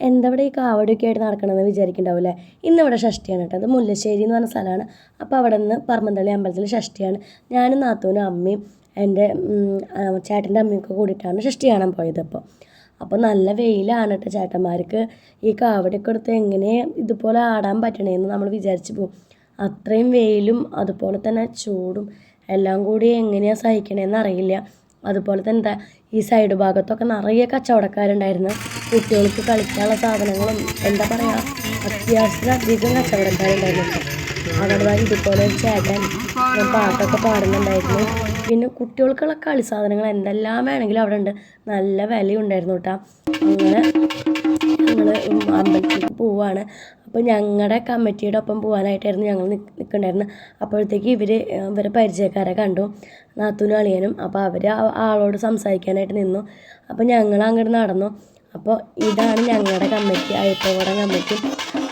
എന്താ ഇവിടെ ഈ കാവടിയൊക്കെ ആയിട്ട് നടക്കണമെന്ന് വിചാരിക്കുന്നുണ്ടാവില്ലേ? ഇന്നിവിടെ ഷഷ്ടിയാണ് കേട്ടോ. അത് മുല്ലശ്ശേരി എന്ന് പറഞ്ഞ സ്ഥലമാണ്. അപ്പോൾ അവിടെ നിന്ന് പറമ്പന്തള്ളി അമ്പലത്തിൽ ഷഷ്ടിയാണ്. ഞാനും നാത്തൂനും അമ്മയും എന്റെ ചേട്ടന്റെ അമ്മയൊക്കെ കൂടിയിട്ടാണ് ഷഷ്ടി കാണാൻ പോയത് അപ്പോൾ അപ്പോൾ നല്ല വെയിലാണ് കേട്ടോ ചേട്ടന്മാർക്ക്. ഈ കാവടിയൊക്കെ എടുത്ത് എങ്ങനെ ഇതുപോലെ ആടാൻ പറ്റണേന്ന് നമ്മൾ വിചാരിച്ചു പോകും അത്രയും വെയിലും അതുപോലെ തന്നെ ചൂടും എല്ലാം കൂടി എങ്ങനെയാണ് സഹിക്കണേന്ന് അറിയില്ല. അതുപോലെ തന്നെ എന്താ ഈ സൈഡ് ഭാഗത്തൊക്കെ നിറയെ കച്ചവടക്കാരുണ്ടായിരുന്നു. കുട്ടികൾക്ക് കളിക്കാനുള്ള സാധനങ്ങളും എന്താ പറയുക അത്യാവശ്യത്തിലധികം കച്ചവടക്കാരുണ്ടായിരുന്നു അവിടെ ഇതുപോലെ ഒരു ചേട്ടൻ പാട്ടൊക്കെ പാടുന്നുണ്ടായിരുന്നു. പിന്നെ കുട്ടികൾക്കുള്ള കളി സാധനങ്ങൾ എന്തെല്ലാം വേണമെങ്കിലും അവിടെ ഉണ്ട്. നല്ല വിലയുണ്ടായിരുന്നു കേട്ടോ. അങ്ങനെ പോവാണ്. അപ്പോൾ ഞങ്ങളുടെ കമ്മിറ്റിയുടെ ഒപ്പം പോകാനായിട്ടായിരുന്നു ഞങ്ങൾ നിൽക്കണ്ടായിരുന്നത് അപ്പോഴത്തേക്ക് ഇവർ ഇവരെ പരിചയക്കാരെ കണ്ടു. നാത്തൂനും അളിയനും. അപ്പോൾ അവർ ആളോട് സംസാരിക്കാനായിട്ട് നിന്നു. അപ്പോൾ ഞങ്ങൾ അങ്ങോട്ട് നടന്നു. അപ്പോൾ ഇതാണ് ഞങ്ങളുടെ കമ്മിറ്റി അയ്യപ്പകോടം കമ്മിറ്റി.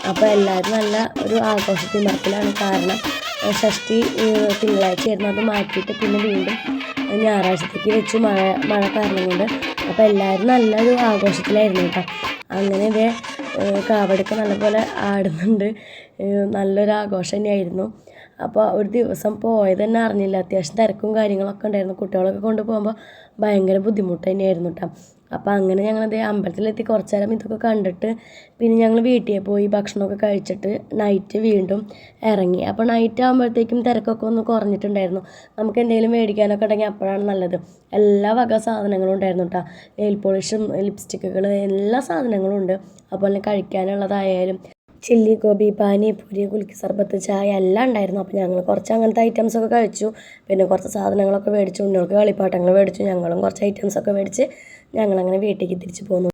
അപ്പോൾ എല്ലാവരും നല്ല ഒരു ആഘോഷത്തിമർപ്പിലാണ് കാരണം ഷഷ്ടി തിങ്കളാഴ്ചയായിരുന്നു. അത് മാറ്റിയിട്ട് പിന്നെ വീണ്ടും ഞായറാഴ്ചത്തേക്ക് വെച്ചു മഴ മഴ കാരണം കൊണ്ട്. അപ്പോൾ എല്ലാവരും നല്ലൊരു ആഘോഷത്തിലായിരുന്നു കേട്ടോ. അങ്ങനെ കാവടിയൊക്കെ നല്ലപോലെ ആടുന്നുണ്ട്. നല്ലൊരു ആഘോഷം തന്നെയായിരുന്നു. അപ്പോൾ ഒരു ദിവസം പോയത് തന്നെ അറിഞ്ഞില്ല. അത്യാവശ്യം തിരക്കും കാര്യങ്ങളൊക്കെ ഉണ്ടായിരുന്നു. കുട്ടികളൊക്കെ കൊണ്ട് പോകുമ്പോൾ ഭയങ്കര ബുദ്ധിമുട്ട് തന്നെയായിരുന്നു കേട്ടോ അപ്പോൾ അങ്ങനെ ഞങ്ങളത് അമ്പലത്തിലെത്തി കുറച്ച് നേരം ഇതൊക്കെ കണ്ടിട്ട് പിന്നെ ഞങ്ങൾ വീട്ടിൽ പോയി ഭക്ഷണമൊക്കെ കഴിച്ചിട്ട് നൈറ്റ് വീണ്ടും ഇറങ്ങി. അപ്പോൾ നൈറ്റ് ആകുമ്പോഴത്തേക്കും തിരക്കൊക്കെ ഒന്ന് കുറഞ്ഞിട്ടുണ്ടായിരുന്നു. നമുക്ക് എന്തെങ്കിലും മേടിക്കാനൊക്കെ ഉണ്ടെങ്കിൽ അപ്പോഴാണ് നല്ലത്. എല്ലാ വക സാധനങ്ങളും ഉണ്ടായിരുന്നു കേട്ടോ നെയിൽ പോളിഷും ലിപ്സ്റ്റിക്കുകൾ എല്ലാ സാധനങ്ങളും ഉണ്ട്. അതുപോലെ കഴിക്കാനുള്ളതായാലും ചില്ലി ഗോബി പാനി പൂരി കുലുക്കി സർബത്ത് ചായ എല്ലാം ഉണ്ടായിരുന്നു. അപ്പോൾ ഞങ്ങൾ കുറച്ച് അങ്ങനത്തെ ഐറ്റംസൊക്കെ കഴിച്ചു. പിന്നെ കുറച്ച് സാധനങ്ങളൊക്കെ മേടിച്ചു. ഉണ്ണികൾക്ക് കളിപ്പാട്ടങ്ങൾ മേടിച്ചു. ഞങ്ങളും കുറച്ച് ഐറ്റംസൊക്കെ മേടിച്ച് ഞങ്ങളങ്ങനെ വീട്ടിലേക്ക് തിരിച്ചു പോന്നു.